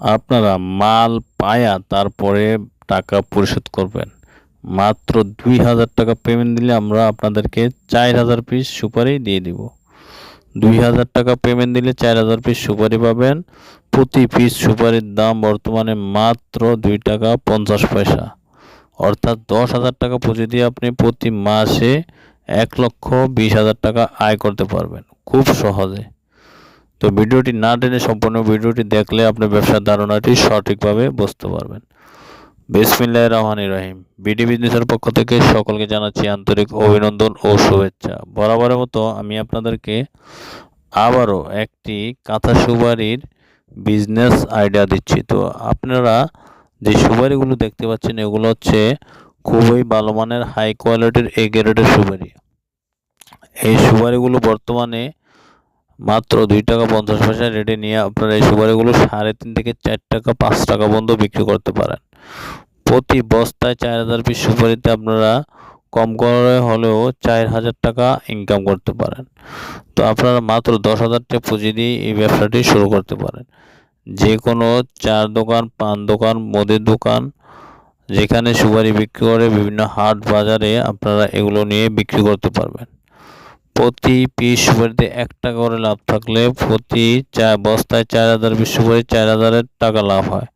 আপনারা মাল পায়া তারপরে টাকা পরিশোধ করবেন। মাত্র দুই হাজার টাকা পেমেন্ট দিলে আমরা আপনাদেরকে চার হাজার পিস সুপারি দিয়ে দিব। দুই হাজার টাকা পেমেন্ট দিলে চার হাজার পিস সুপারি পাবেন। প্রতি পিস সুপারির দাম বর্তমানে মাত্র দুই টাকা পঞ্চাশ পয়সা। অর্থাৎ দশ হাজার টাকা পুঁজি দিয়ে আপনি প্রতি মাসে এক লক্ষ বিশ হাজার টাকা আয় করতে পারবেন। খুব সহজে। তো ভিডিওটি না টেনে সম্পূর্ণ ভিডিওটি দেখলে আপনি ব্যবসার ধারণাটি সঠিকভাবে বুঝতে পারবেন। বিসমিল্লাহ রহমান রহিম। বিডি বিজনেসের পক্ষ থেকে সকলকে জানাচ্ছি আন্তরিক অভিনন্দন ও শুভেচ্ছা। বরাবরের মতো আমি আপনাদেরকে আবারও একটি কাঁথা সুপারির বিজনেস আইডিয়া দিচ্ছি। তো আপনারা যে সুপারিগুলো দেখতে পাচ্ছেন, এগুলো হচ্ছে খুবই ভালো মানের, হাই কোয়ালিটির, এ গ্রেডের সুপারি। এই সুবারিগুলো বর্তমানে মাত্র দুই টাকা পঞ্চাশ পয়সা রেটে নিয়ে আপনারা এই সুপারিগুলো সাড়ে তিন থেকে চার টাকা, পাঁচ টাকা পর্যন্ত বিক্রি করতে পারেন। প্রতি বস্তায় চার হাজার পিস সুপারিতে আপনারা কম করে হলেও চার হাজার টাকা ইনকাম করতে পারেন। তো আপনারা মাত্র দশ হাজার টাকা পুঁজি দিয়ে এই ব্যবসাটি শুরু করতে পারেন। যে কোনো চার দোকান পান দোকান, মুদির দোকান, যেখানে সুপারি বিক্রি করে বিভিন্ন হাট বাজারে আপনারা এগুলো নিয়ে বিক্রি করতে পারবেন। প্রতি পিস সুপারিতে এক টাকা করে লাভ থাকলে প্রতি চার বস্তায় চার হাজার পিস সুপারি চার হাজারের টাকা লাভ হয়।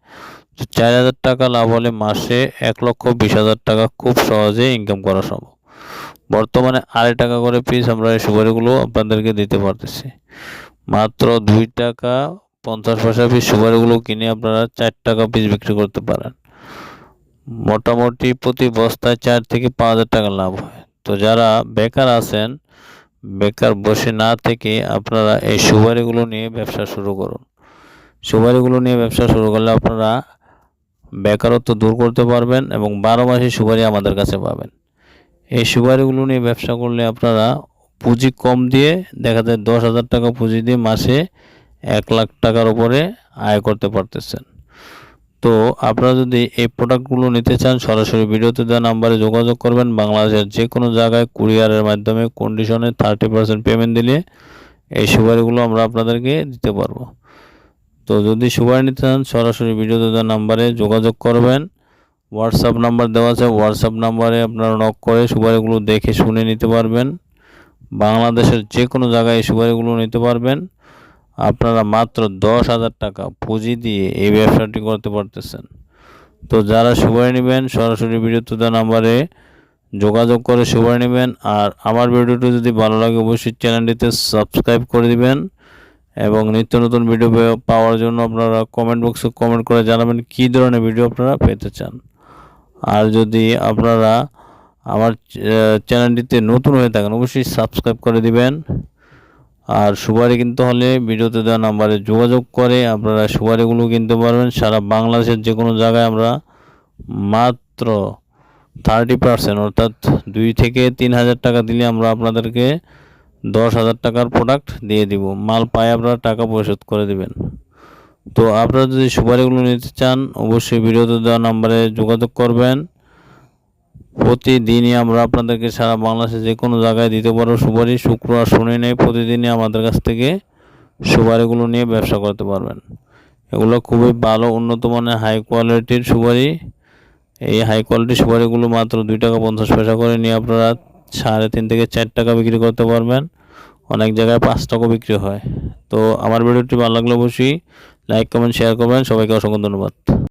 তো চার হাজার টাকা লাভ হলে মাসে এক লক্ষ বিশ হাজার টাকা খুব সহজে ইনকাম করা সম্ভব। বর্তমানে আড়াই টাকা করে পিস আমরা এই সুপারিগুলো আপনাদেরকে দিতে পারতেছি। মাত্র দুই টাকা পঞ্চাশ পয়সা পিস সুপারিগুলো কিনে আপনারা চার টাকা পিস বিক্রি করতে পারেন। মোটামুটি প্রতি বস্তায় চার থেকে পাঁচ হাজার টাকা লাভ হয়। তো যারা বেকার আছেন বেকার বসে না থেকে আপনারা এই সুপারিগুলো নিয়ে ব্যবসা শুরু করুন। সুপারিগুলো নিয়ে ব্যবসা শুরু করলে আপনারা বেকারত্ব দূর করতে পারবেন এবং বারো মাসে সুপারি আমাদের কাছে পাবেন। এই সুপারিগুলো নিয়ে ব্যবসা করলে আপনারা পুঁজি কম দিয়ে দেখা যায় দশ হাজার টাকা পুঁজি দিয়ে মাসে এক লাখ টাকার উপরে আয় করতে পারতেছেন। তো আপনারা যদি এই প্রোডাক্টগুলো নিতে চান, সরাসরি ভিডিওতে দেওয়া নাম্বারে যোগাযোগ করবেন। বাংলাদেশের যে কোনো জায়গায় কুরিয়ারের মাধ্যমে কন্ডিশনে থার্টি পার্সেন্ট পেমেন্ট দিলে এই সুপারিগুলো আমরা আপনাদেরকে দিতে পারব। তো যদি সুপারি নিতে চান, সরাসরি ভিডিওতে দেওয়া নাম্বারে যোগাযোগ করবেন। হোয়াটসঅ্যাপ নাম্বার দেওয়া আছে হোয়াটসঅ্যাপ নাম্বারে আপনারা নক করে সুপারিগুলো দেখে শুনে নিতে পারবেন। বাংলাদেশের যে কোনো জায়গায় এই সুপারিগুলো নিতে পারবেন। আপনারা মাত্র দশ হাজার টাকা পুঁজি দিয়ে এই ব্যবসাটি করতে পারতেছেন। তো যারা সুপারি নেবেন, সরাসরি দেওয়া নাম্বারে যোগাযোগ করে সুপারি নেবেন। আর আমার ভিডিওটি যদি ভালো লাগে, অবশ্যই চ্যানেলটিতে সাবস্ক্রাইব করে দিবেন এবং নিত্য নতুন ভিডিও পাওয়ার জন্য আপনারা কমেন্ট বক্সে কমেন্ট করে জানাবেন কী ধরনের ভিডিও আপনারা পেতে চান। আর যদি আপনারা আমার চ্যানেলটিতে নতুন হয়ে থাকেন, অবশ্যই সাবস্ক্রাইব করে দিবেন। আর সুপারি কিনতে হলে ভিডিওতে দেওয়া নাম্বারে যোগাযোগ করে আপনারা সুপারিগুলো কিনতে পারবেন। সারা বাংলাদেশের যে কোনো জায়গায় আমরা মাত্র থার্টি পার্সেন্ট অর্থাৎ দুই থেকে তিন হাজার টাকা দিলে আমরা আপনাদেরকে দশ হাজার টাকার প্রোডাক্ট দিয়ে দিব। মাল পায়ে আপনারা, টাকা পরিশোধ করে দিবেন। তো আপনারা যদি সুপারিগুলো নিতে চান, অবশ্যই ভিডিওতে দেওয়া নাম্বারে যোগাযোগ করবেন। প্রতিদিনই আমরা আপনাদেরকে সারা বাংলাদেশে যে কোনো জায়গায় দিতে পারব সুপারি, শুক্র আর শনি নেই। প্রতিদিনই আমাদের কাছ থেকে সুপারিগুলো নিয়ে ব্যবসা করতে পারবেন। এগুলো খুবই ভালো, উন্নত মানের হাই কোয়ালিটির সুপারি। এই হাই কোয়ালিটির সুপারিগুলো মাত্র দুই টাকা পঞ্চাশ পয়সা করে নিয়ে আপনারা সাড়ে তিন থেকে চার টাকা বিক্রি করতে পারবেন। অনেক জায়গায় পাঁচ টাকা বিক্রি হয়। তো আমার ভিডিওটি ভালো লাগলে অবশ্যই লাইক কমেন্ট শেয়ার করবেন। সবাইকে অসংখ্য ধন্যবাদ।